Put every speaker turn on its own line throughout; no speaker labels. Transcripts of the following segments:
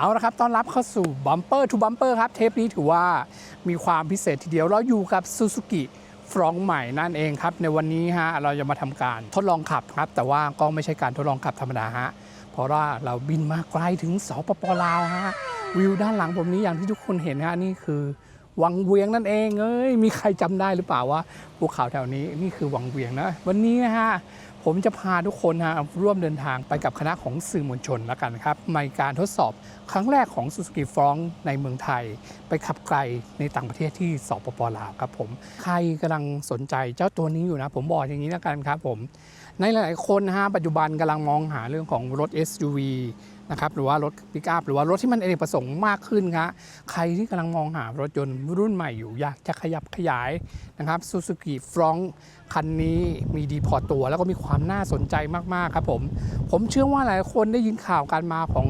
เอาละครับ ต้อนรับเข้าสู่บัมเปอร์ทูบัมเปอร์ครับ เทปนี้ถือว่ามีความพิเศษทีเดียว เราอยู่กับ Suzuki ฟรองใหม่นั่นเองครับ ในวันนี้ฮะเราจะมาทำการทดลองขับครับ แต่ว่าก็ไม่ใช่การทดลองขับธรรมดาฮะเพราะว่าเราบินมาไกลถึงสปปลาวฮะวิวด้านหลังผมนี้อย่างที่ทุกคนเห็นฮะนี่คือวังเวียงนั่นเองเอ้ยมีใครจำได้หรือเปล่าว่าภูเขาแถวนี้นี่คือวังเวียงนะ วันนี้นะฮะ ผมจะพาทุกคนฮะร่วมเดินทางไปกับคณะของสื่อมวลชนแล้วกันครับในการทดสอบครั้งแรกของ Suzuki f r o n ในเมืองไทย ไปขับไกลในต่างประเทศที่สปปลาวครับผมใครกำลังสนใจเจ้าตัวนี้อยู่นะ ผมบอกอย่างนี้แล้วกันครับผมในหลาย ๆ คนนะฮะปัจจุบันกำลังมองหาเรื่องของรถ SUV นะครับหรือว่ารถปิกอัพหรือว่ารถที่มันเอเนกประสงค์มากขึ้นครับใครที่กำลังมองหารถยนต์รุ่นใหม่อยู่อยากจะขยับขยายนะครับ Suzuki f r o n คันนี้มีดีพอตัว แล้วก็มีความน่าสนใจมาก ๆ ครับผม ผมเชื่อว่าหลายคนได้ยินข่าวการมาของ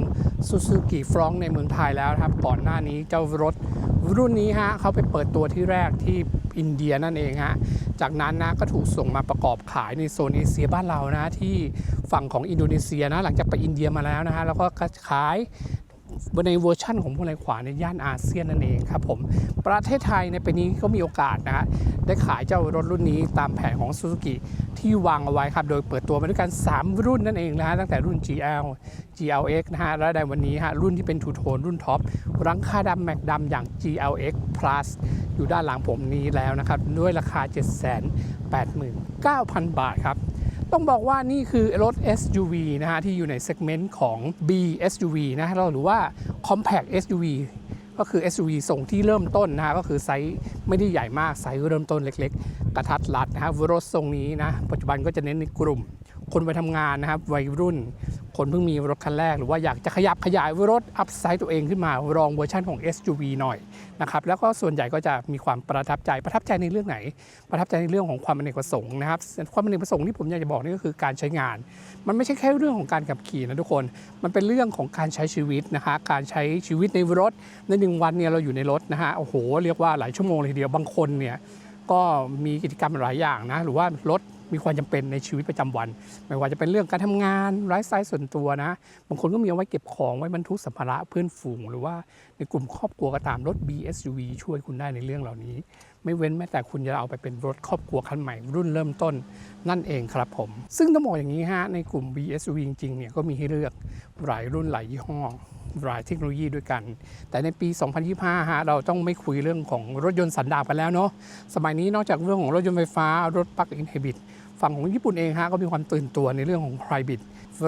Suzuki f r o n ในเมืองไทยแล้วครับ ก่อนหน้านี้เจ้ารถรุ่นนี้ฮะเขาไปเปิดตัวที่แรกที่อินเดียนั่นเองฮะ จากนั้นนะก็ถูกส่งมาประกอบขายในโซนเอเชียบ้านเรานะที่ฝั่งของอินโดนีเซียนะหลังจากไปอินเดียมาแล้วนะฮะแล้วก็ขาย ในเวอร์ชั่นของพวงมาลัยขวาในย่านอาเซียนนั่นเองครับผมประเทศไทยในปีนี้ก็มีโอกาสนะฮะได้ขายเจ้ารถรุ่นนี้ตามแผนของ Suzuki ที่วางเอาไว้ครับ โดยเปิดตัวมาด้วยกัน 3 รุ่นนั่นเองนะฮะตั้งแต่รุ่น GL GLX นะฮะและในวันนี้ฮะรุ่นที่เป็นทูโทนรุ่นท็อปรังคาดำแม็กดำอย่าง GLX Plus อยู่ด้านหลังผมนี้แล้วนะครับ ด้วยราคา 789,000 บาทครับ ต้องบอกว่านี่คือรถ SUV นะฮะที่อยู่ในเซกเมนต์ของ B SUV นะฮะหรือว่า Compact SUV ก็คือ SUV ส่งที่เริ่มต้นนะฮะก็คือไซส์ไม่ได้ใหญ่มากไซส์เริ่มต้นเล็ก ๆ กระทัดรัดนะฮะรถทรงนี้นะปัจจุบันก็จะเน้นในกลุ่ม คนไปทำงานนะครับวัยรุ่น คนเพิ่งมีรถคันแรก หรือว่าอยากจะขยับขยายรถอัพไซต์ตัวเองขึ้นมาลองเวอร์ชันของ SUV หน่อย นะครับแล้วก็ส่วนใหญ่ก็จะมีความประทับใจประทับใจในเรื่องไหน ประทับใจในเรื่องของความอเนกประสงค์นะครับความอเนกประสงค์ที่ผมอยากจะบอกนี่ก็คือการใช้งาน มันไม่ใช่แค่เรื่องของการขับขี่นะทุกคน มันเป็นเรื่องของการใช้ชีวิตนะคะการใช้ชีวิตในรถในหนึ่งวันเนี่ยเราอยู่ในรถนะฮะโอ้โหเรียกว่าหลายชั่วโมงเลยทีเดียวบางคนเนี่ยก็มีกิจกรรมหลายอย่างนะหรือว่ารถ มีความจำเป็นในชีวิตประจำวัน ไม่ว่าจะเป็นเรื่องการทำงานไลฟ์สไตล์ส่วนตัวนะ บางคนก็มีเอาไว้เก็บของไว้บรรทุกสัมภาระเพื่อนฝูง หรือว่าในกลุ่มครอบครัวก็ตามรถ BSUV ช่วยคุณได้ในเรื่องเหล่านี้ ไม่เว้นแม้แต่คุณจะเอาไปเป็นรถครอบครัวคันใหม่รุ่นเริ่มต้นนั่นเองครับผม ซึ่งต้องบอกอย่างนี้ฮะในกลุ่ม BSUV จริงๆเนี่ยก็มีให้เลือกหลายรุ่นหลายยี่ห้อหลายเทคโนโลยีด้วยกัน แต่ในปี 2025 ฮะ เราต้องไม่คุยเรื่องของรถยนต์สันดาปกันแล้วเนาะ สมัยนี้นอกจากเรื่องของรถยนต์ไฟฟ้า รถปลั๊กอินไฮบริด ฝั่งของญี่ปุ่นเองฮะก็มีความตื่นตัวในเรื่องของไฮบริด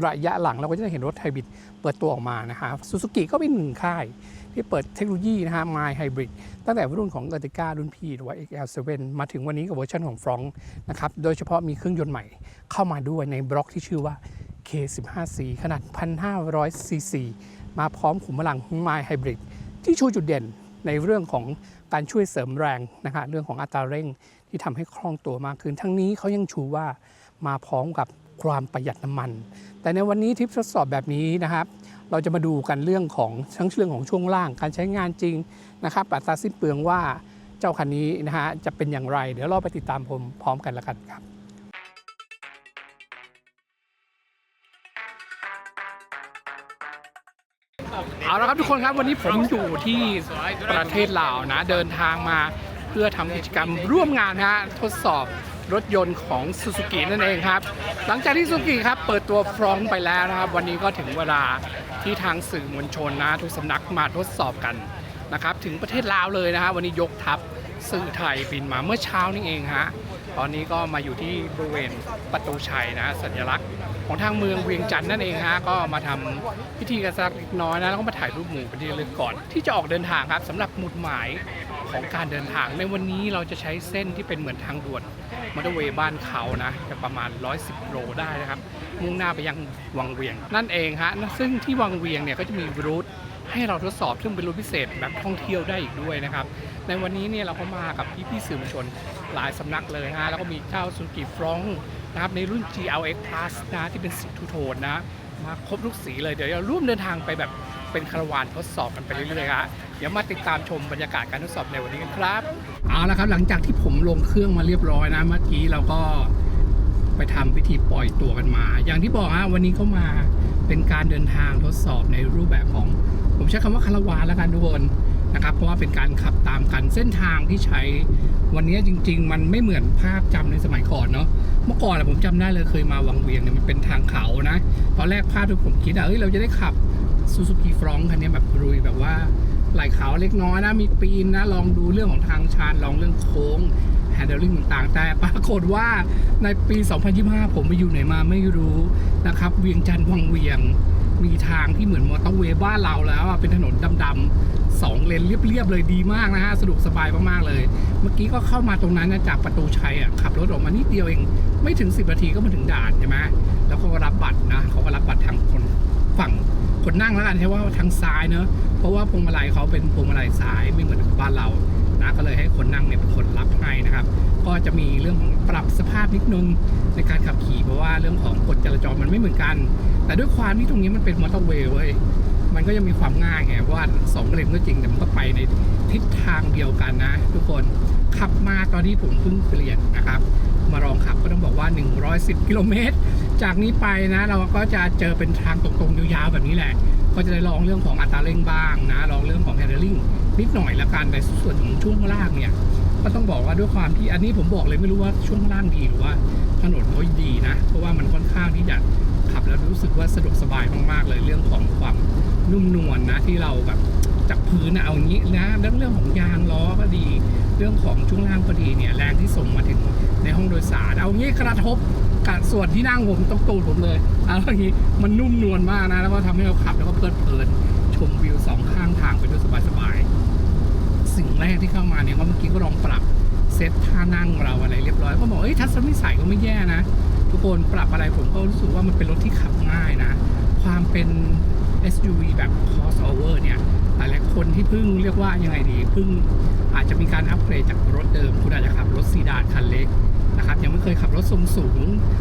ระยะหลังเราก็จะได้เห็นรถไฮบริดเปิดตัวออกมานะฮะซูซูกิก็เป็นหนึ่งค่าย ที่เปิดเทคโนโลยีนะฮะ My Hybrid ตั้งแต่รุ่นของ e r t i g a รุ่นพี่หรือว่า XL7 มาถึงวันนี้กับเวอร์ชันของฟรองนะครับโดยเฉพาะมีเครื่องยนต์ใหม่เข้ามาด้วยในบล็อกที่ชื่อว่า K15C ขนาด 1,500 cc มาพร้อมขุมพลัง My Hybrid ที่ชูจุดเด่นในเรื่องของการช่วยเสริมแรงนะฮะเรื่องของอัตราเร่ง ที่ทำให้คล่องตัวมากขึ้น ทั้งนี้เขายังชูว่ามาพร้อมกับความประหยัดน้ำมัน แต่ในวันนี้ทริปทดสอบแบบนี้นะครับ เราจะมาดูกันเรื่องของทั้งเรื่องของช่วงล่างการใช้งานจริงนะครับอัตราสิ้นเปลืองว่าเจ้าคันนี้นะฮะจะเป็นอย่างไร เดี๋ยวเราไปติดตามผมพร้อมกันแล้วกันครับเอาละครับทุกคนครับวันนี้ผมอยู่ที่ประเทศลาวนะ เดินทางมา เพื่อทำกิจกรรมร่วมงานฮะทดสอบรถยนต์ของ Suzuki นั่นเองครับ หลังจากที่ Suzuki ครับเปิดตัวฟรองไปแล้วนะครับ วันนี้ก็ถึงเวลาที่ทางสื่อมวลชนนะทุกสำนักมาทดสอบกันนะครับถึงประเทศลาวเลยนะฮะวันนี้ยกทัพสื่อไทยบินมาเมื่อเช้านี่เองฮะตอนนี้ก็มาอยู่ที่บริเวณประตูชัยนะสัญลักษณ์ของทางเมืองเวียงจันทร์นั่นเองฮะก็มาทำพิธีกันสักเล็กน้อยนะแล้วก็มาถ่ายรูปหมู่เป็นที่ระลึกก่อน ที่จะออกเดินทางครับสำหรับหมุดหมาย ของการเดินทาง ในวันนี้เราจะใช้เส้นที่เป็นเหมือนทางด่วนมอเตอร์เวย์บ้านเขานะจะประมาณ 110 โลได้นะครับ มุ่งหน้าไปยังวังเวียง นั่นเองฮะซึ่งที่วังเวียงเนี่ยก็จะมีรูทให้เราทดสอบซึ่งเป็นรูทพิเศษแบบท่องเที่ยวได้อีกด้วยนะครับ ในวันนี้เนี่ยเราก็มากับพี่พี่สื่อมวลชนหลายสำนักเลยฮะแล้วก็มีเจ้าซูกิฟรองนะครับในรุ่น GLX Plus นะที่เป็นสีทูโทนนะมาครบทุกสีเลยเดี๋ยวเราร่วมเดินทางไปแบบ เป็นคารวานทดสอบกันไปเรื่อยๆฮะเดี๋ยวมาติดตามชมบรรยากาศการทดสอบในวันนี้กันครับเอาละครับหลังจากที่ผมลงเครื่องมาเรียบร้อยนะเมื่อกี้เราก็ไปทำพิธีปล่อยตัวกันมา อย่างที่บอกฮะวันนี้เข้ามาเป็นการเดินทางทดสอบในรูปแบบของ ผมใช้คำว่าคารวานแล้วกันทุกคนนะครับเพราะว่าเป็นการขับตามกันเส้นทางที่ใช้ วันนี้จริง ๆ มันไม่เหมือนภาพจำในสมัยก่อนเนาะเมื่อก่อนผมจำได้เลยเคยมาวังเวียงเนี่ยมันเป็นทางเขานะ ตอนแรกภาพที่ผมคิดอะเฮ้ยเราจะได้ขับ ซูซูกิฟรองคันนี้แบบรุยแบบว่าไหลเขาเล็กน้อยนะ มีปีนนะ ลองดูเรื่องของทางชานลองเรื่องโค้งแฮนด์ลิ่งต่างๆ แต่ปรากฏว่าในปี 2025 ผมไปอยู่ไหนมาไม่รู้นะครับ เวียงจันทร์วังเวียง มีทางที่เหมือนมอเตอร์เวย์บ้านเราแล้วเป็นถนนดำๆสองเลนเรียบๆเลยดีมากนะฮะสะดวกสบายมากๆเลย เมื่อกี้ก็เข้ามาตรงนั้นนะจากประตูชัยอะขับรถออกมานิดเดียวเอง ไม่ถึง 10นาทีก็มาถึงด่านใช่ไหมแล้วก็รับบัตรนะเขาก็รับบัตรทางคนฝั่ง คนนั่งแล้วกันใช่ว่าทางซ้ายเนอะเพราะว่าพวงมาลัยเขาเป็นพวงมาลัยซ้ายไม่เหมือนบ้านเรานะก็เลยให้คนนั่งเนี่ยเป็นคนรับให้นะครับ ก็จะมีเรื่องของปรับสภาพนิดนึงในการขับขี่เพราะว่าเรื่องของกฎจราจรมันไม่เหมือนกัน แต่ด้วยความที่ตรงนี้มันเป็นมอเตอร์เวย์เว้ยมันก็ยังมีความง่ายไงว่าสองเลนก็จริงแต่มันก็ไปในทิศทางเดียวกันนะ ทุกคนขับมาตอนที่ผมเพิ่งเปลี่ยนนะครับ มาลองขับก็ต้องบอกว่า 110 กิโลเมตร จากนี้ไปนะ เราก็จะเจอเป็นทางตรงๆยาวๆแบบนี้แหละ ก็จะได้ลองเรื่องของอัตราเร่งบ้างนะลองเรื่องของแฮนด์ลิงนิดหน่อยละกันแต่ส่วนของช่วงล่างเนี่ยก็ต้องบอกว่าด้วยความที่อันนี้ผมบอกเลยไม่รู้ว่าช่วงล่างดีหรือว่าถนนเขาดีนะ เพราะว่ามันค่อนข้างที่จะขับแล้วรู้สึกว่าสะดวกสบายมากๆเลยเรื่องของความนุ่มนวลนะที่เราแบบจากพื้นนะเอางี้นะแล้วเรื่องของยางล้อก็ดี เรื่องของช่วงล่างก็ดีเนี่ยแรงที่ส่งมาถึงในห้องโดยสารเอางี้กระทบ กับส่วนที่นั่งผมตรงตูดผมเลยเอาอย่างนี้มันนุ่มนวลมากนะ แล้วก็ทำให้เราขับแล้วก็เพลิดเพลินชมวิวสองข้างทางไปด้วยสบายๆสิ่งแรกที่เข้ามาเนี่ยก็เมื่อกี้ก็ลองปรับเซตท่านั่งเราอะไรเรียบร้อยก็บอกเอ้ยทัศนวิสัยก็ไม่แย่นะ ทุกคนปรับอะไรผมก็รู้สึกว่ามันเป็นรถที่ขับง่ายนะ ความเป็น SUV แบบ crossover เนี่ย พิ่งเรียกว่ายังไงดีเพิ่งอาจจะมีการอัปเกรดจากรถเดิม คุณอาจจะขับรถซีดานคันเล็กนะครับยังไม่เคยขับรถทรงสูง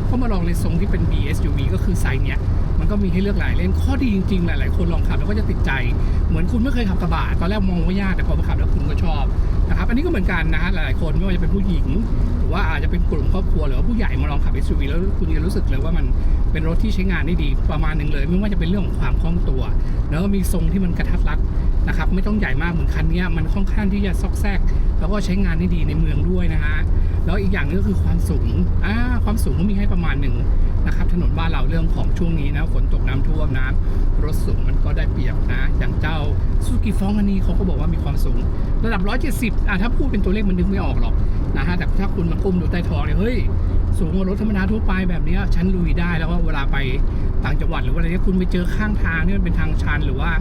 ก็มาลองในทรงที่เป็น B SUV ก็คือไซส์เนี้ยมันก็มีให้เลือกหลายเลนข้อดีจริงๆ หลายๆ คนลองขับแล้วก็จะติดใจ เหมือนคุณไม่เคยขับกระบะตอนแรกมองว่ายากแต่พอมาขับแล้วคุณก็ชอบนะครับอันนี้ก็เหมือนกันนะฮะหลายๆคนไม่ว่าจะเป็นผู้หญิง หรือว่าอาจจะเป็นกลุ่มครอบครัวหรือว่าผู้ใหญ่มาลองขับ SUV แล้วคุณจะรู้สึกเลยว่ามันเป็นรถที่ใช้งานได้ดีประมาณหนึ่งเลย ไม่ว่าจะเป็นเรื่องของความคล่องตัว แล้วก็มีทรงที่มันกระทัดรัด นะครับไม่ต้องใหญ่มากเหมือนคันนี้มันค่อนข้างที่จะซอกแซก แล้วก็ใช้งานได้ดีในเมืองด้วยนะฮะแล้วอีกอย่างนึงก็คือความสูงอ่าความสูงก็มีให้ประมาณหนึ่งนะครับถนนบ้านเราเรื่องของช่วงนี้นะฝนตกน้ำท่วมน้ำรถสูงมันก็ได้เปรียบนะ อย่างเจ้าซูกิฟองอันนี้เขาก็บอกว่ามีความสูง ระดับ 170อ่าถ้าพูดเป็นตัวเลขมันนึกไม่ออกหรอกนะฮะแต่ถ้าคุณมาก้มดูใต้ท้องเนี่ยเฮ้ย สูงกว่ารถธรรมดาทั่วไปแบบนี้ชั้นลุยได้แล้วก็เวลาไปต่างจังหวัดหรือว่าอะไรเนี่ยคุณไปเจอข้างทางเนี่ยมันเป็นทางชันหรือว่า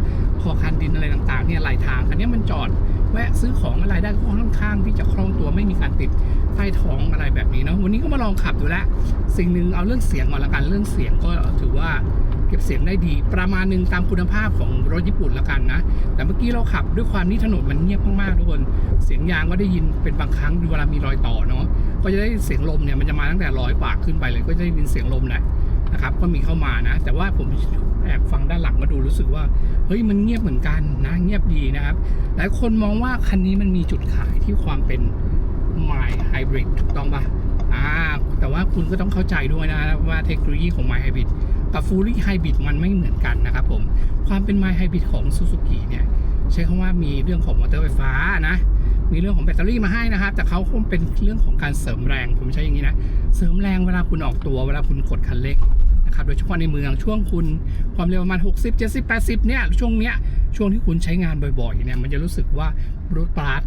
พอคันดินอะไรต่างๆเนี่ยไหลทางคันนี้มันจอดแวะซื้อของอะไรได้ก็ค่อนข้างที่จะคล่องตัวไม่มีการติดใต้ท้องอะไรแบบนี้เนาะวันนี้ก็มาลองขับดูแล้วสิ่งหนึ่งเอาเรื่องเสียงก่อนละกันเรื่องเสียงก็ถือว่า เก็บเสียงได้ดี ประมาณหนึ่งตามคุณภาพของรถญี่ปุ่นละกันนะ แต่เมื่อกี้เราขับด้วยความที่ถนนมันเงียบมากๆทุกคน เสียงยางก็ได้ยินเป็นบางครั้งเวลามีรอยต่อเนาะ ก็จะได้เสียงลมเนี่ยมันจะมาตั้งแต่ร้อยกว่าขึ้นไปเลย ก็จะได้ยินเสียงลมแหละนะครับ ก็มีเข้ามานะ แต่ว่าผมแอบฟังด้านหลังมาดูรู้สึกว่า เฮ้ยมันเงียบเหมือนกันนะ เงียบดีนะครับ หลายคนมองว่าคันนี้มันมีจุดขายที่ความเป็น My Hybrid ถูกต้องปะอ่าแต่ว่าคุณก็ต้องเข้าใจด้วยนะว่าเทคโนโลยีของ My Hybrid กับ Fully Hybrid มันไม่เหมือนกันนะครับผม ความเป็น My Hybrid ของ Suzuki เนี่ยใช้คำว่ามีเรื่องของมอเตอร์ไฟฟ้านะ มีเรื่องของแบตเตอรี่มาให้นะครับ แต่เขาคงเป็นเรื่องของการเสริมแรง ผมใช้อย่างนี้นะ เสริมแรงเวลาคุณออกตัว เวลาคุณกดคันเร่งนะครับ โดยเฉพาะในเมืองช่วงคุณความเร็วประมาณ 60 70 80 เนี่ย ช่วงเนี้ย ช่วงที่คุณใช้งานบ่อยๆ เนี่ย มันจะรู้สึกว่ารถปาร์ต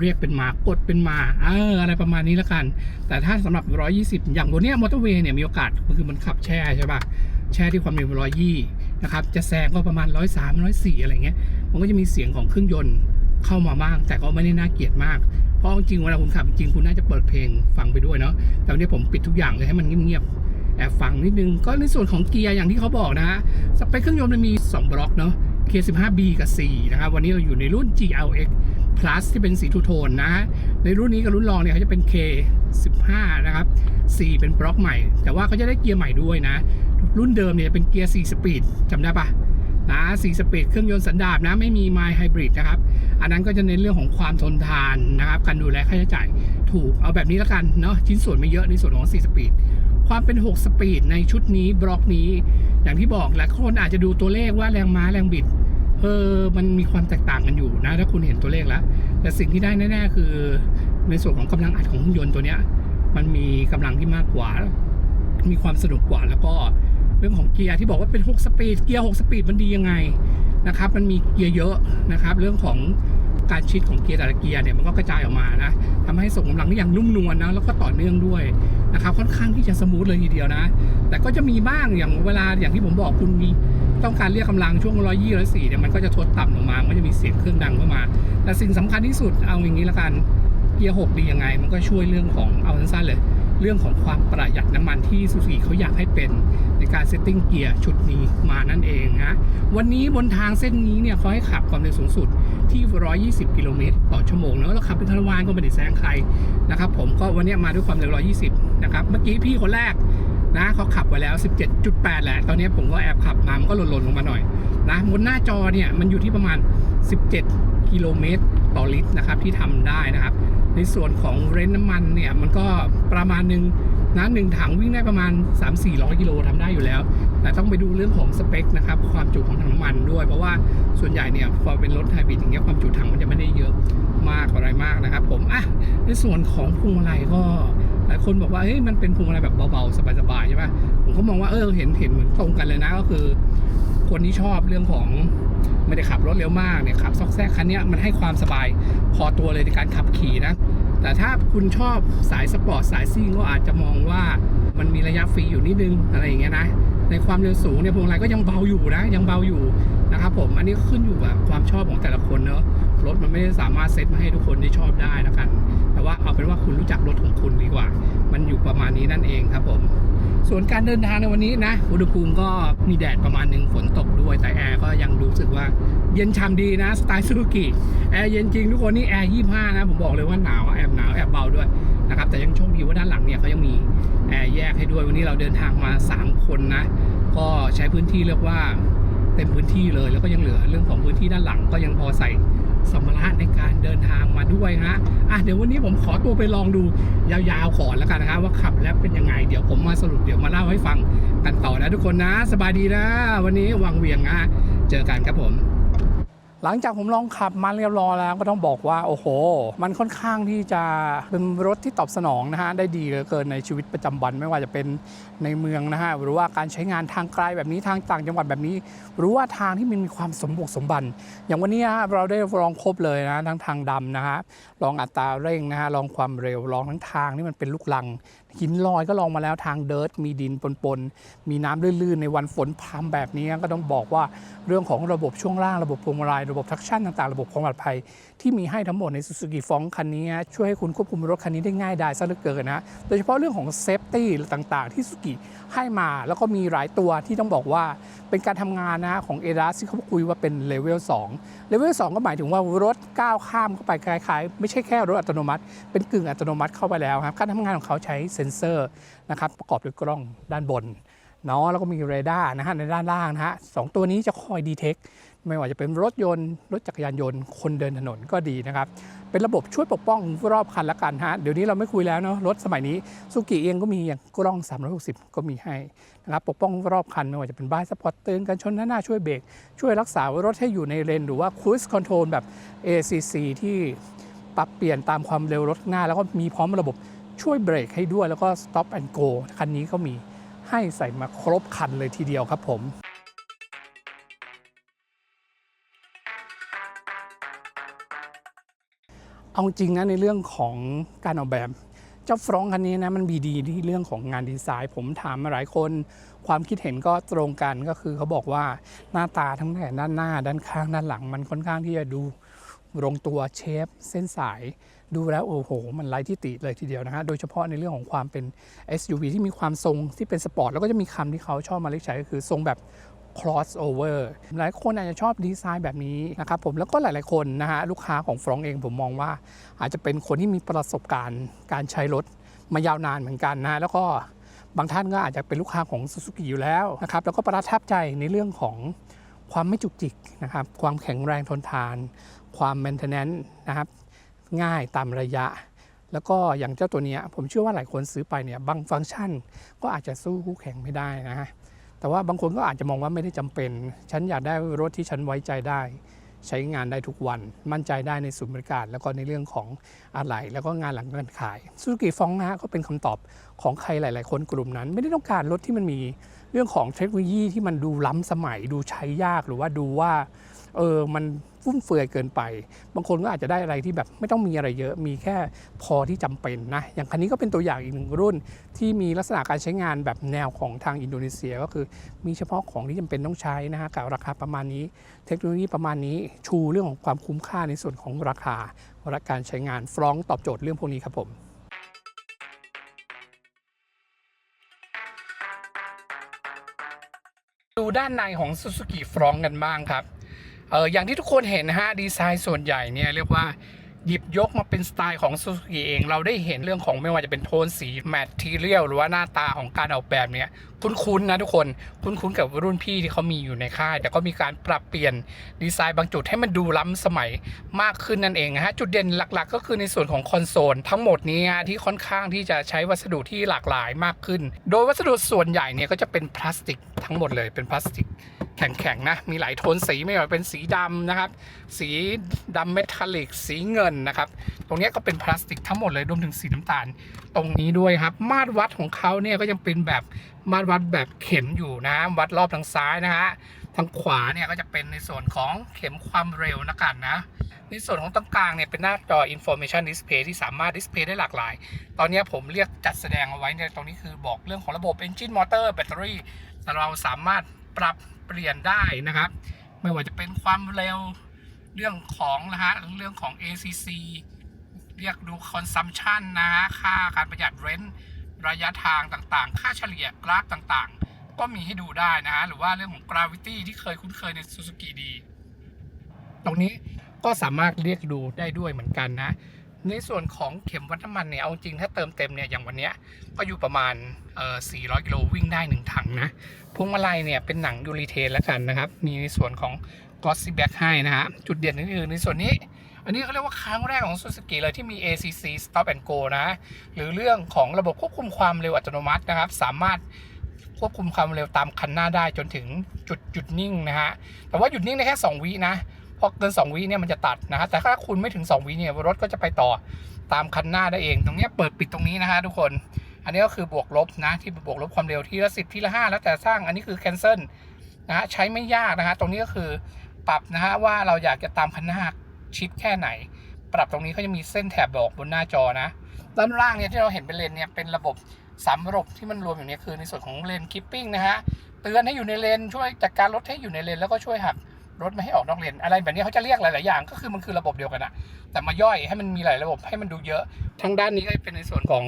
เรียกเป็นมากดเป็นมาเอออะไรประมาณนี้ละกัน แต่ถ้าสำหรับ 120 อย่างบนเนี้ยมอเตอร์เวย์เนี่ยมีโอกาสคือมันขับแช่ใช่ปะแช่ที่ความเร็ว120นะครับจะแซงก็ประมาณ 103 104 อะไรเงี้ยมันก็จะมีเสียงของเครื่องยนต์เข้ามาบ้าง แต่ก็ไม่ได้น่าเกลียดมากเพราะจริงเวลาคุณขับจริงคุณน่าจะเปิดเพลงฟังไปด้วยเนาะแต่วันนี้ผมปิดทุกอย่างเลยให้มันเงียบแอบฟังนิดนึงก็ในส่วนของเกียร์อย่างที่เขาบอกนะฮะสเปคเครื่องยนต์มันมี 2 บล็อกเนาะ K15B กับ C นะครับวันนี้เราอยู่ในรุ่น GLX Plus ที่เป็นสีทูโทนนะฮะในรุ่นนี้กับรุ่นรองเนี่ยเขาจะเป็น K15 นะครับ C เป็นบล็อกใหม่ แต่ว่าเขาจะได้เกียร์ใหม่ด้วยนะ รุ่นเดิมเนี่ยเป็นเกียร์4สปีดจำได้ปะนะ4สปีดเครื่องยนต์สันดาปนะไม่มี My Hybrid นะครับ อันนั้นก็จะเน้นเรื่องของความทนทานนะครับการดูแลค่าใช้จ่ายถูกเอาแบบนี้แล้วกันเนาะชิ้นส่วนไม่เยอะในส่วนของ 4 สปีด ความเป็น 6 สปีดในชุดนี้บล็อกนี้ อย่างที่บอกแหละคนอาจจะดูตัวเลขว่าแรงม้าแรงบิด เออมันมีความแตกต่างกันอยู่นะถ้าคุณเห็นตัวเลขแล้ว แต่สิ่งที่ได้แน่ๆคือ ในส่วนของกำลังอัดของหุ่นยนต์ตัวเนี้ย มันมีกำลังที่มากกว่า มีความสะดวกกว่าแล้วก็เรื่องของเกียร์ที่บอกว่าเป็น 6 สปีดเกียร์ 6 สปีดมันดียังไงนะครับ มันมีเกียร์เยอะนะครับ เรื่องของ การชิดของเกียร์แต่ละเกียร์เนี่ยมันก็กระจายออกมานะทำให้ส่งกำลังได้อย่างนุ่มนวลนะแล้วก็ต่อเนื่องด้วยนะครับค่อนข้างที่จะสมูทเลยทีเดียวนะ แต่ก็จะมีบ้างอย่างเวลาอย่างที่ผมบอกคุณมีต้องการเรียกกำลังช่วงร้อยยี่ร้อยสี่เนี่ยมันก็จะทดต่ำลงมามันก็จะมีเสียงเครื่องดังเข้ามา แต่สิ่งสำคัญที่สุดเอาอย่างนี้ละกันเกียร์6ดียังไง มันก็ช่วยเรื่องของเอาสั้นๆเลย เรื่องของความประหยัดน้ำมันที่ซูซูกิเขาอยากให้เป็น ในการเซตติ้งเกียร์ชุดนี้มานั่นเองฮะวันนี้บนทางเส้นนี้เนี่ยเขาให้ขับความเร็วสูงสุดที่ 120 กิโลเมตรต่อชั่วโมงแล้วเราขับเป็นคาราวานก็ไม่ได้แซงใครนะครับผมก็วันนี้มาด้วยความเร็ว 120 นะครับเมื่อกี้พี่คนแรกนะเขาขับไปแล้ว 17.8 แหละ ตอนนี้ผมก็แอบขับมามันก็หล่นๆลงมาหน่อยนะบนหน้าจอเนี่ยมันอยู่ที่ประมาณ 17 กิโลเมตรต่อลิตรนะครับที่ทำได้นะครับ ในส่วนของเรนน้ำมันเนี่ยมันก็ประมาณหนึ่ง นะหนึ่งถังวิ่งได้ประมาณ 3-400กิโลทำได้อยู่แล้ว แต่ต้องไปดูเรื่องของสเปคนะครับความจุของถังน้ำมันด้วย เพราะว่าส่วนใหญ่เนี่ยพอเป็นรถไฮบริดอย่างเงี้ยความจุถังมันจะไม่ได้เยอะมากอะไรมากนะครับ ผมอะในส่วนของพวงมาลัยก็หลายคนบอกว่าเฮ้ยมันเป็นพวงมาลัยแบบเบาๆสบายๆใช่ปะผมก็มองว่าเออเห็นเห็นเหมือนตรงกันเลยนะก็คือ คนที่ชอบเรื่องของไม่ได้ขับรถเร็วมากเนี่ยขับซอกแซกคันนี้มันให้ความสบายพอตัวเลยในการขับขี่นะ แต่ถ้าคุณชอบสายสปอร์ตสายซิ่งก็อาจจะมองว่ามันมีระยะฟรีอยู่นิดนึงอะไรอย่างเงี้ยนะในความเร็วสูงเนี่ยพวงมาลัยก็ยังเบาอยู่นะยังเบาอยู่นะครับผมอันนี้ขึ้นอยู่กับความชอบของแต่ละคนเนอะรถมันไม่ได้สามารถเซตมาให้ทุกคนได้ชอบได้นะกันแต่ว่าเอาเป็นว่าคุณรู้จักรถของคุณดีกว่า มันอยู่ประมาณนี้นั่นเองครับผม ส่วนการเดินทางในวันนี้นะ อุณหภูมิก็มีแดดประมาณหนึ่งฝนตกด้วย แต่แอร์ก็ยังรู้สึกว่าเย็นช่ำดีนะ สไตล์ซูซูกิแอร์เย็นจริงทุกคนนี่แอร์25นะ ผมบอกเลยว่าหนาวแอบหนาวแอบเบาด้วยนะครับ แต่ยังโชคดีว่าด้านหลังเนี่ยเขายังมีแอร์แยกให้ด้วย วันนี้เราเดินทางมา 3 คนนะ ก็ใช้พื้นที่เรียกว่าเต็มพื้นที่เลย แล้วก็ยังเหลือเรื่องของพื้นที่ด้านหลังก็ยังพอใส่ สัมภาระในการเดินทางมาด้วยฮะอะเดี๋ยววันนี้ผมขอตัวไปลองดูยาวๆก่อนแล้วกันนะครับว่าขับแล้วเป็นยังไง เดี๋ยวผมมาสรุปเดี๋ยวมาเล่าให้ฟังกันต่อนะทุกคนนะ สบายดีนะ วันนี้วังเวียงนะเจอกันครับผม หลังจากผมลองขับมาเรียบร้อยแล้วก็ต้องบอกว่าโอ้โห มันค่อนข้างที่จะเป็นรถที่ตอบสนองนะฮะได้ดีเหลือเกินในชีวิตประจำวันไม่ว่าจะเป็นในเมืองนะฮะหรือว่าการใช้งานทางไกลแบบนี้ทางต่างจังหวัดแบบนี้ หรือว่าทางที่มันมีความสมบุกสมบันอย่างวันนี้ฮะเราได้ลองครบเลยนะทั้งทางดำนะฮะลองอัตราเร่งนะฮะลองความเร็วลองทั้งทางที่มันเป็นลูกลัง หินลอยก็ลองมาแล้วทางเดิร์ทมีดินปนๆ มีน้ำลื่นๆ ในวันฝนพามแบบนี้ก็ต้องบอกว่าเรื่องของระบบช่วงล่างระบบพวงมาลัยระบบทักชั่นต่างๆ ระบบความปลอดภัย ที่มีให้ทั้งหมดใน Suzuki f o n คันนี้ช่วยให้คุณควบคุมรถคันนี้ได้ง่ายดายซะเหลือเกินนะ โดยเฉพาะเรื่องของเซฟตี้ต่างๆ ที่สุกิให้มา แล้วก็มีหลายตัวที่ต้องบอกว่าเป็นการทำงานนะของ a d a s ที่เขาคุยว่าเป็นเลเวล2เลเวล2ก็หมายถึงว่ารถก้าวข้ามเข้าไปคล้ายๆ ไม่ใช่แค่รถอัตโนมัติ เป็นกึ่งอัตโนมัติเข้าไปแล้วครับการทำงานของเขาใช้เซ็นเซอร์นะครับประกอบด้วยกล้องด้านบนเนาะแล้วก็มีเรดาร์นะฮะในด้านล่างนะฮะสองตัวนี้จะคอยดีเทค ไม่ว่าจะเป็นรถยนต์ รถจักรยานยนต์ คนเดินถนนก็ดีนะครับ เป็นระบบช่วยปกป้องรอบคันละกันฮะ เดี๋ยวนี้เราไม่คุยแล้วเนาะ รถสมัยนี้ซูกิเองก็มีอย่างกล้อง 360 ก็มีให้นะครับ ปกป้องรอบคันไม่ว่าจะเป็นบ้ายสปอร์ตเตือนกันชนหน้าช่วยเบรก ช่วยรักษารถให้อยู่ในเลน หรือว่า cruise control แบบ ACC ที่ปรับเปลี่ยนตามความเร็วรถหน้า แล้วก็มีพร้อมระบบช่วยเบรกให้ด้วย แล้วก็ stop and go คันนี้ก็มีให้ใส่มาครบคันเลยทีเดียวครับผม เอาจริงนะในเรื่องของการออกแบบเจ้าฟรองคันนี้นะมันมีดีที่เรื่องของงานดีไซน์ ผมถามมาหลายคน ความคิดเห็นก็ตรงกันก็คือเขาบอกว่าหน้าตาทั้งแต่ด้านหน้า ด้านข้างด้านหลัง มันค่อนข้างที่จะดูลงตัวเชฟเส้นสายดูแล้วโอ้โห มันไร้ที่ติเลยทีเดียวนะฮะ โดยเฉพาะในเรื่องของความเป็น SUV ที่มีความทรงที่เป็นสปอร์ต แล้วก็จะมีคำที่เขาชอบมาเรียกใช้ก็คือทรงแบบ crossover หลายคนอาจจะชอบดีไซน์แบบนี้นะครับผมแล้วก็หลายๆคนนะฮะลูกค้าของฟรองก์เองผมมองว่า อาจจะเป็นคนที่มีประสบการณ์การใช้รถมายาวนานเหมือนกันนะแล้วก็บางท่านก็อาจจะเป็นลูกค้าของ Suzuki อยู่แล้วนะครับแล้วก็ประทับใจในเรื่องของความไม่จุกจิกนะครับความแข็งแรงทนทาน ความ maintenance นะครับง่ายตามระยะ แล้วก็อย่างเจ้าตัวนี้ผมเชื่อว่าหลายคนซื้อไปเนี่ยบางฟังก์ชัน ก็อาจจะสู้คู่แข่งไม่ได้นะฮะ แต่ว่าบางคนก็อาจจะมองว่าไม่ได้จำเป็น ฉันอยากได้รถที่ฉันไว้ใจได้ ใช้งานได้ทุกวัน มั่นใจได้ในศูนย์บริการ แล้วก็ในเรื่องของอะไหล่แล้วก็งานหลังการขายซูซูกิฟองนะก็เป็นคำตอบของใครหลาย ๆ คนกลุ่มนั้น ไม่ได้ต้องการรถที่มันมีเรื่องของเทคโนโลยีที่มันดูล้ำสมัย ดูใช้ยากหรือว่าดูว่าเออมัน ฟุ่มเฟือยเกินไป บางคนก็อาจจะได้อะไรที่แบบไม่ต้องมีอะไรเยอะมีแค่พอที่จำเป็นนะ อย่างคันนี้ก็เป็นตัวอย่างอีกหนึ่งรุ่น ที่มีลักษณะการใช้งานแบบแนวของทางอินโดนีเซีย ก็คือมีเฉพาะของที่จำเป็นต้องใช้นะฮะกับราคาประมาณนี้ เทคโนโลยีประมาณนี้ชูเรื่องของความคุ้มค่าในส่วนของราคาและการใช้งานฟรองตอบโจทย์เรื่องพวกนี้ครับผมดูด้านในของ Suzuki f r o n t กันบ้างครับ อออย่างที่ทุกคนเห็นนะฮะดีไซน์ส่วนใหญ่เนี่ยเรียกว่าหยิบยกมาเป็นสไตล์ของซูซูกิเอง เราได้เห็นเรื่องของไม่ว่าจะเป็นโทนสีแมททีเรียลหรือว่าหน้าตาของการออกแบบเนี่ย คุ้นๆนะทุกคนคุ้นๆกับรุ่นพี่ที่เขามีอยู่ในค่าย แต่ก็มีการปรับเปลี่ยนดีไซน์บางจุดให้มันดูล้ำสมัยมากขึ้นนั่นเองนะฮะจุดเด่นหลักๆ ก็คือในส่วนของคอนโซลทั้งหมดนี้ฮะที่ค่อนข้างที่จะใช้วัสดุที่หลากหลายมากขึ้น โดยวัสดุส่วนใหญ่เนี่ยก็จะเป็นพลาสติกทั้งหมดเลยเป็นพลาสติกแข็งๆนะ มีหลายโทนสีไม่ว่าเป็นสีดำนะครับ สีดำเมทัลลิก สีเงินนะครับ ตรงนี้ก็เป็นพลาสติกทั้งหมดเลยรวมถึงสีน้ำตาล ตรงนี้ด้วยครับ มาตรวัดของเขาเนี่ยก็ยังเป็นแบบ มาตรวัดแบบเข็มอยู่นะวัดรอบทางซ้ายนะฮะทางขวาเนี่ยก็จะเป็นในส่วนของเข็มความเร็วนะกันนะในส่วนของตรงกลางเนี่ยเป็นหน้าจอ information display ที่สามารถ display ได้หลากหลาย ตอนนี้ผมเรียกจัดแสดงเอาไว้เนี่ยตรงนี้คือบอกเรื่องของระบบ engine motor แบตเตอรี่แต่เราสามารถปรับเปลี่ยนได้นะครับ ไม่ว่าจะเป็นความเร็วเรื่องของนะฮะเรื่องของ ACC เรียกดู consumption นะฮะค่าการประหยัดเระยะทางต่างๆ ค่าเฉลี่ยกราฟต่างๆ ก็มีให้ดูได้นะฮะหรือว่าเรื่องของ gravity ที่เคยคุ้นเคยใน Suzuki D ตรงนี้ก็สามารถเรียกดูได้ด้วยเหมือนกันนะ ในส่วนของเข็มวัดน้ำมันเนี่ย เอาจริงถ้าเติมเต็มเนี่ย อย่างวันนี้ก็อยู่ประมาณเอ่อ400 กิโลวิ่งได้ 1 ถังนะ พวงมาลัยเนี่ย เป็นหนังยูริเทนแล้วกันนะครับ มีในส่วนของ glossy back ให้นะฮะ จุดเด่นก็คือในส่วนนี้ อันนี้เขาเรียกว่าครั้งแรกของ Suzuki เลยที่มี ACC Stop and Go นะ หรือเรื่องของระบบควบคุมความเร็วอัตโนมัตินะครับ สามารถควบคุมความเร็วตามคันหน้าได้จนถึงจุดหยุดนิ่งนะฮะ แต่ว่าหยุดนิ่งได้แค่ 2 วินะ พอเกิน 2 วิเนี่ยมันจะตัดนะฮะ แต่ถ้าคุณไม่ถึง 2 วิเนี่ยรถก็จะไปต่อตามคันหน้าได้เอง ตรงนี้เปิดปิดตรงนี้นะฮะทุกคน อันนี้ก็คือบวกลบนะที่บวกลบความเร็วที่ละสิบที่ละห้าแล้วแต่สร้าง อันนี้คือ cancel นะฮะใช้ไม่ยากนะฮะตรงนี้ก็คือปรับนะฮะว่าเราอยากจะตามคันหน้า ชิดแค่ไหน ปรับตรงนี้เขาจะมีเส้นแถบบอกบนหน้าจอนะ ด้านล่างเนี่ยที่เราเห็นเป็นเลนเนี่ยเป็นระบบสามระบบที่มันรวมอยู่เนี่ยคือในส่วนของเลนคิปปิ้งนะฮะเตือนให้อยู่ในเลนช่วยจัดการรถให้อยู่ในเลนแล้วก็ช่วยหักรถไม่ให้ออกนอกเลนอะไรแบบนี้เขาจะเรียกหลาย ๆ อย่าง ก็คือมันคือระบบเดียวกันอะแต่มาย่อยให้มันมีหลายระบบให้มันดูเยอะทางด้านนี้ก็เป็นในส่วนของ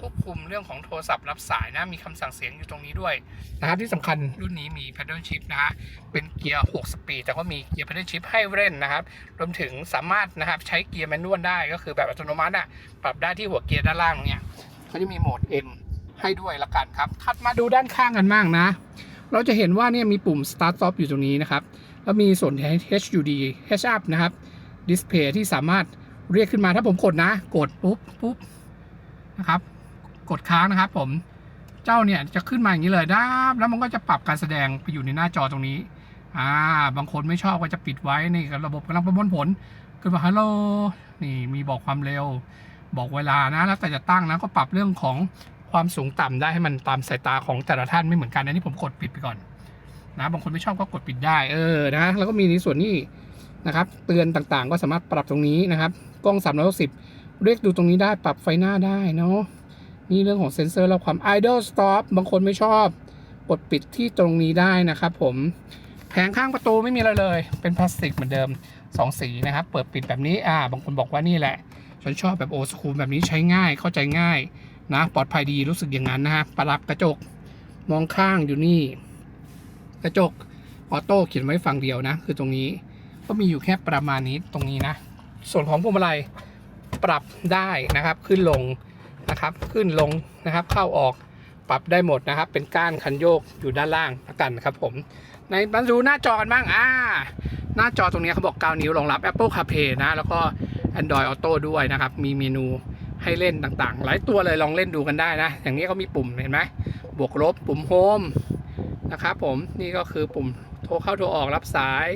ควบคุมเรื่องของโทรศัพท์รับสายนะ มีคำสั่งเสียงอยู่ตรงนี้ด้วยนะครับที่สำคัญรุ่นนี้มี paddle shift นะฮะเป็นเกียร์ 6 สปีดแต่ก็มีเกียร์ paddle shift ให้เล่นนะครับ รวมถึงสามารถนะครับใช้เกียร์แมนนวลได้ก็คือแบบอัตโนมัติอะปรับได้ที่หัวเกียร์ด้านล่างเนี่ยเขาจะมีโหมด M ให้ด้วยละกันครับถัดมาดูด้านข้างกันบ้างนะ เราจะเห็นว่าเนี่ยมีปุ่ม start stop อยู่ตรงนี้นะครับแล้วมีส่วน HUD H up นะครับ display ที่สามารถเรียกขึ้นมาถ้าผมกดนะ กดปุ๊บปุ๊บนะครับ กดค้างนะครับผมเจ้าเนี่ยจะขึ้นมาอย่างนี้เลยนะแล้วมันก็จะปรับการแสดงไปอยู่ในหน้าจอตรงนี้อ่าบางคนไม่ชอบก็จะปิดไว้นี่ระบบกำลังประมวลผลขึ้นมาฮัลโหลนี่มีบอกความเร็ว บอกเวลานะแล้วแต่จะตั้งนะก็ปรับเรื่องของความสูงต่ำได้ให้มันตามสายตาของแต่ละท่านไม่เหมือนกันอันนี้ผมกดปิดไปก่อนนะบางคนไม่ชอบก็กดปิดได้เออนะแล้วก็มีในส่วนนี้นะครับ เตือนต่างๆ ก็สามารถปรับตรงนี้นะครับกล้อง360เรียกดูตรงนี้ได้ปรับไฟหน้าได้เนาะ นี่เรื่องของเซ็นเซอร์แล้วความ idle stop บางคนไม่ชอบกดปิดที่ตรงนี้ได้นะครับผมแผงข้างประตูไม่มีอะไรเลย เป็นพลาสติกเหมือนเดิม 2 สีนะครับ เปิดปิดแบบนี้อ่าบางคนบอกว่านี่แหละ ฉันชอบแบบโอสคูลแบบนี้ใช้ง่ายเข้าใจง่ายนะปลอดภัยดีรู้สึกอย่างนั้นนะฮะปรับกระจกมองข้างอยู่นี่ กระจกออโต้เขียนไว้ฝั่งเดียวนะ คือตรงนี้ก็มีอยู่แค่ประมาณนี้ตรงนี้นะ ส่วนของพวงมาลัยปรับได้นะครับ ขึ้นลง นะครับ ขึ้นลงนะครับ เข้าออกปรับได้หมดนะครับ เป็นก้านคันโยกอยู่ด้านล่างละกันครับผม ในมาดูหน้าจอกันบ้างอ่าหน้าจอตรงนี้เขาบอก 9 นิ้วรองรับ Apple CarPlay นะ แล้วก็ Android Auto ด้วยนะครับ มีเมนูให้เล่นต่างๆ หลายตัวเลยลองเล่นดูกันได้นะ อย่างนี้เขามีปุ่มเห็นไหมบวกลบปุ่มโฮมนะครับผมนี่ก็คือปุ่มโทรเข้าโทรออกรับสาย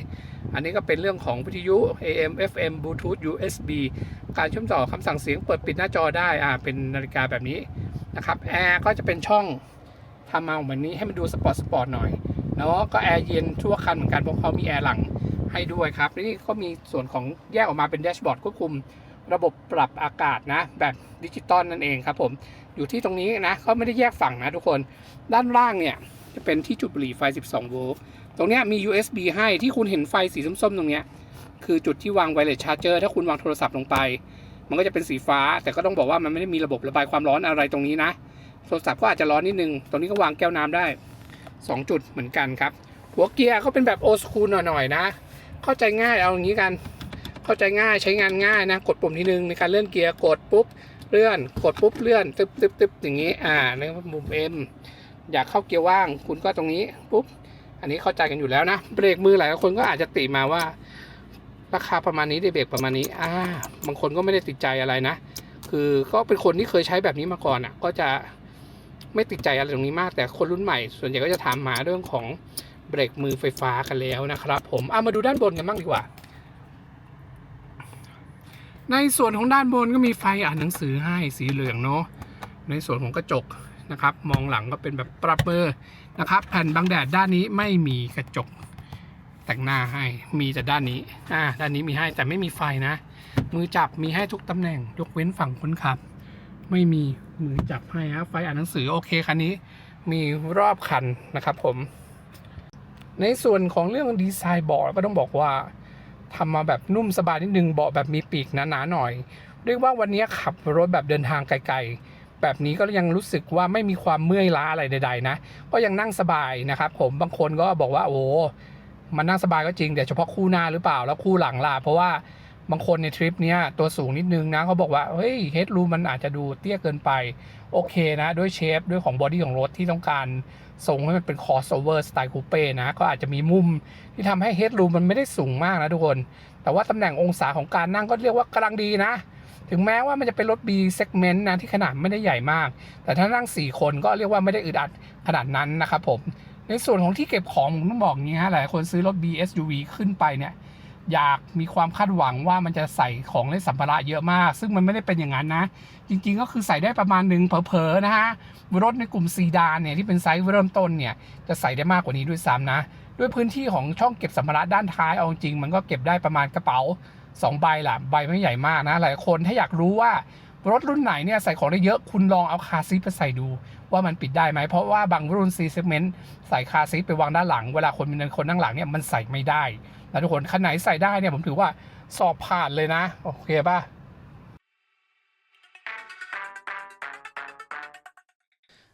อันนี้ก็เป็นเรื่องของวิทยุ AM FM Bluetooth USB การเชื่อมต่อคำสั่งเสียงเปิดปิดหน้าจอได้อ่าเป็นนาฬิกาแบบนี้นะครับแอร์ก็จะเป็นช่องทำมาเหมือนนี้ให้มันดูสปอร์ตสปอร์ตหน่อยเนาะก็แอร์เย็นทั่วคันเหมือนกันเพราะเขามีแอร์หลังให้ด้วยครับนี่ก็มีส่วนของแยกออกมาเป็นแดชบอร์ดควบคุมระบบปรับอากาศนะ แบบดิจิตอลนั่นเองครับผม อยู่ที่ตรงนี้นะเขาไม่ได้แยกฝั่งนะทุกคน ด้านล่างเนี่ย จะเป็นที่จุดบุหรี่ไฟ 12 โวลต์ ตรงนี้มี USB ให้ที่คุณเห็นไฟสีส้มๆ ตรงนี้คือจุดที่วางไวเลสชาร์เจอร์ถ้าคุณวางโทรศัพท์ลงไป มันก็จะเป็นสีฟ้า แต่ก็ต้องบอกว่ามันไม่ได้มีระบบระบายความร้อนอะไรตรงนี้นะ โทรศัพท์ก็อาจจะร้อนนิดนึง ตรงนี้ก็วางแก้วน้ำได้ 2 จุดเหมือนกันครับ หัวเกียร์เขาเป็นแบบโอสคูลหน่อยๆนะ เข้าใจง่ายเอาอย่างนี้กัน เข้าใจง่ายใช้งานง่ายนะ กดปุ่มทีนึงในการเลื่อนเกียร์กดปุ๊บเลื่อน กดปุ๊บเลื่อนตึ๊บตึ๊บตึ๊บอย่างนี้ อ่าในี่ก็ปุ่ม M อยากเข้าเกียร์ว่าง คุณก็ตรงนี้ปุ๊บ อันนี้เข้าใจกันอยู่แล้วนะ เบรกมือหลายคนก็อาจจะติมาว่า ราคาประมาณนี้ได้เบรกประมาณนี้ อ่า บางคนก็ไม่ได้ติดใจอะไรนะ คือก็เป็นคนที่เคยใช้แบบนี้มาก่อนอะ ก็จะไม่ติดใจอะไรตรงนี้มาก แต่คนรุ่นใหม่ ส่วนใหญ่ก็จะถามหาเรื่องของเบรกมือไฟฟ้ากันแล้วนะครับ ผมเอามาดูด้านบนกันบ้างดีกว่า ในส่วนของด้านบนก็มีไฟอ่านหนังสือให้สีเหลืองเนาะ ในส่วนของกระจกนะครับ มองหลังก็เป็นแบบปรับเบอร์ นะครับ แผ่นบังแดดด้านนี้ไม่มีกระจกแต่งหน้าให้มีแต่ด้านนี้อ่าด้านนี้มีให้แต่ไม่มีไฟนะ มือจับมีให้ทุกตำแหน่งยกเว้นฝั่งคนขับ ไม่มีมือจับให้ฮะไฟอ่านหนังสือโอเคคันนี้ มีรอบคันนะครับผม ในส่วนของเรื่องดีไซน์เบาะก็ต้องบอกว่าทำมาแบบนุ่มสบายนิดนึงเบาะแบบมีปีกหนาๆหน่อยเรียกว่าวันนี้ขับรถแบบเดินทางไกลๆ แบบนี้ก็ยังรู้สึกว่าไม่มีความเมื่อยล้าอะไรใด ๆ นะ ก็ยังนั่งสบายนะครับ ผมบางคนก็บอกว่าโอ้มันนั่งสบายก็จริงแต่เฉพาะคู่หน้าหรือเปล่าแล้วคู่หลังล่ะเพราะว่าบางคนในทริปเนี้ยตัวสูงนิดนึงนะเขาบอกว่าเฮ้ยเฮดรูมมันอาจจะดูเตี้ยเกินไป โอเคนะ ด้วยเชฟด้วยของบอดี้ของรถที่ต้องการส่งให้มันเป็นคอสโอเวอร์สไตล์คูเป้นะ ก็อาจจะมีมุมที่ทำให้เฮดรูมมันไม่ได้สูงมากนะทุกคน แต่ว่าตำแหน่งองศาของการนั่งก็เรียกว่ากำลังดีนะ ถึงแม้ว่ามันจะเป็นรถ B segment นะที่ขนาดไม่ได้ใหญ่มาก แต่ถ้านั่ง 4 คนก็เรียกว่าไม่ได้อึดอัดขนาดนั้นนะครับผมในส่วนของที่เก็บของผมต้องบอกอย่างนี้ฮะหลายคนซื้อรถ B SUV ขึ้นไปเนี่ยอยากมีความคาดหวังว่ามันจะใส่ของเล่นสัมภาระเยอะมาก ซึ่งมันไม่ได้เป็นอย่างนั้นนะ จริงๆก็คือใส่ได้ประมาณหนึ่งเผลอๆนะฮะรถในกลุ่มซีดานเนี่ยที่เป็นไซส์เริ่มต้นเนี่ยจะใส่ได้มากกว่านี้ด้วยซ้ำนะ ด้วยพื้นที่ของช่องเก็บสัมภาระด้านท้ายเอาจริงมันก็เก็บได้ประมาณกระเป๋า 2ใบล่ะใบไม่ใหญ่มากนะ หลายคนถ้าอยากรู้ว่ารถรุ่นไหนเนี่ยใส่ของได้เยอะคุณลองเอาคาซีทไปใส่ดู ว่ามันปิดได้ไหม เพราะว่าบางรุ่น C segment ใส่คาซีทไปวางด้านหลัง เวลาคนมีคนนั่งหลังเนี่ยมันใส่ไม่ได้นะทุกคนคันไหนใส่ได้เนี่ยผมถือว่าสอบผ่านเลยนะ โอเคป่ะ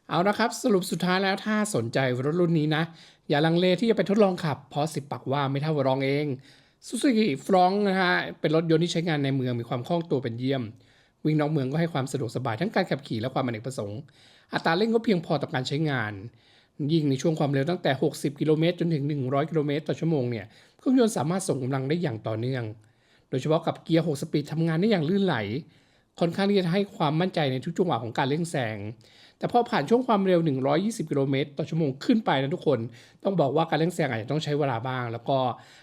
เอาละครับสรุปสุดท้ายแล้วถ้าสนใจรถรุ่นนี้นะ อย่าลังเลที่จะไปทดลองขับเพราะสิบปักว่าไม่เท่ารองเอง ซูซูกิฟรองนะฮะเป็นรถยนต์ที่ใช้งานในเมืองมีความคล่องตัวเป็นเยี่ยม วิ่งนอกเมืองก็ให้ความสะดวกสบายทั้งการขับขี่และความอเนกประสงค์ อัตราเร่งก็เพียงพอต่อการใช้งาน ยิ่งในช่วงความเร็วตั้งแต่ 60 กิโลเมตรจนถึง 100 กิโลเมตรต่อชั่วโมงเนี่ยเครื่องยนต์สามารถส่งกำลังได้อย่างต่อเนื่อง โดยเฉพาะกับเกียร์ 6 สปีดทำงานได้อย่างลื่นไหล ค่อนข้างที่จะให้ความมั่นใจในทุกจังหวะของการเร่งแซงแต่พอผ่านช่วงความเร็ว 120 กิโลเมตรต่อชั่วโมงขึ้นไปนะทุกคน ต้องบอกว่าการเร่งแซงอาจจะต้องใช้เวลาบ้าง แล้วก็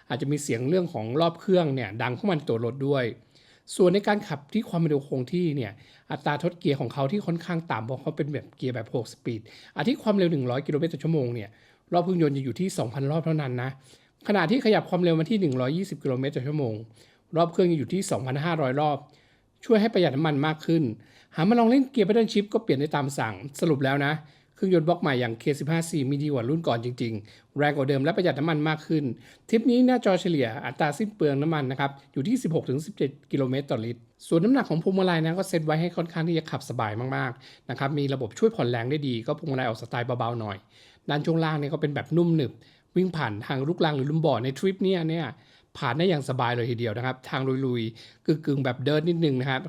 อาจจะมีเสียงเรื่องของรอบเครื่องเนี่ยดังเข้ามาในตัวรถด้วย ส่วนในการขับที่ความเร็วคงที่เนี่ยอัตราทดเกียร์ของเขาที่ค่อนข้างต่ำเพราะเขาเป็นแบบเกียร์แบบ6สปีดอาที่ความเร็ว 100 กิโลเมตรต่อชั่วโมงเนี่ยรอบเครื่องยนต์จะอยู่ที่ 2,000 รอบเท่านั้นนะขณะที่ขยับความเร็วมาที่ 120 กิโลเมตรต่อชั่วโมงรอบเครื่องจะอยู่ที่ 2,500 รอบ ช่วยให้ประหยัดน้ำมันมากขึ้น หามาลองเล่นเกียร์ paddle shift ก็เปลี่ยนได้ตามสั่ง สรุปแล้วนะ เครื่องยนต์บล็อกใหม่อย่าง K15C มีดีกว่ารุ่นก่อนจริง ๆ แรงกว่าเดิมและประหยัดน้ำมันมากขึ้น ทริปนี้หน้าจอเฉลี่ยอัตราสิ้นเปลืองน้ำมันนะครับ อยู่ที่ 16-17 กิโลเมตรต่อลิตร ส่วนน้ำหนักของพวงมาลัยนะก็เซตไว้ให้ค่อนข้างที่จะขับสบายมากๆนะครับ มีระบบช่วยผ่อนแรงได้ดี ก็พวงมาลัยออกสไตล์เบาๆหน่อย ด้านช่วงล่างเนี่ยก็เป็นแบบนุ่มหนึบ วิ่งผ่านทางลูกลังหรือลุมบ่อในทริปเนี้ยเนี่ย ผ่านได้อย่างสบายเลยทีเดียวนะครับ ทางลุยๆกึ่งๆแบบเดินนิดนึงนะครับ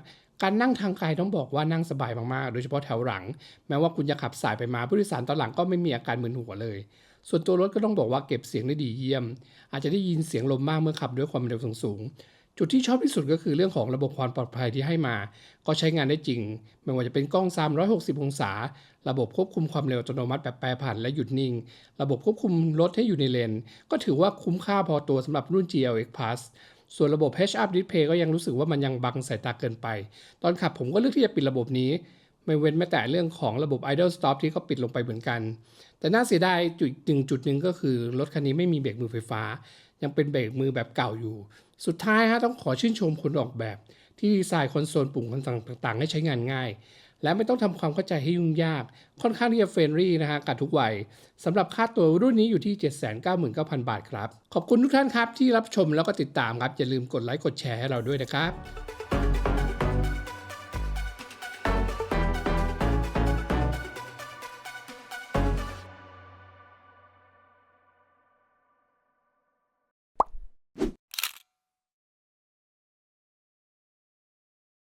การนั่งทางไกลต้องบอกว่านั่งสบายมากๆ โดยเฉพาะแถวหลัง แม้ว่าคุณจะขับสายไปมาผู้โดยสารตอนหลังก็ไม่มีอาการมึนหัวเลย ส่วนตัวรถก็ต้องบอกว่าเก็บเสียงได้ดีเยี่ยม อาจจะได้ยินเสียงลมมากเมื่อขับด้วยความเร็วสูงๆ จุดที่ชอบที่สุดก็คือเรื่องของระบบความปลอดภัยที่ให้มา ก็ใช้งานได้จริง ไม่ว่าจะเป็นกล้อง 360 องศา ระบบควบคุมความเร็วอัตโนมัติแบบแปรผันและหยุดนิ่ง ระบบควบคุมรถให้อยู่ในเลน ก็ถือว่าคุ้มค่าพอตัวสำหรับรุ่น GLX Plus ส่วนระบบ Head Up Display ก็ยังรู้สึกว่ามันยังบังสายตาเกินไป ตอนขับผมก็เลือกที่จะปิดระบบนี้ ไม่เว้นแม้แต่เรื่องของระบบ Idle Stop ที่เขาปิดลงไปเหมือนกัน แต่น่าเสียดายจุดหนึ่งจุดหนึ่งก็คือรถคันนี้ไม่มีเบรกมือไฟฟ้า ยังเป็นเบรกมือแบบเก่าอยู่ สุดท้ายฮะต้องขอชื่นชมคนออกแบบ ที่ดีไซน์คอนโซลปุ่มต่างๆ ให้ใช้งานง่าย และไม่ต้องทำความเข้าใจให้ยุ่งยาก ค่อนข้างที่จะเฟรนลี่นะฮะกับทุกวัยสำหรับค่าตัวรุ่นนี้อยู่ที่ 799,000 บาทครับ ขอบคุณทุกท่านครับที่รับชมแล้วก็ติดตามครับอย่าลืมกดไลค์กดแชร์ให้เราด้วยนะครับ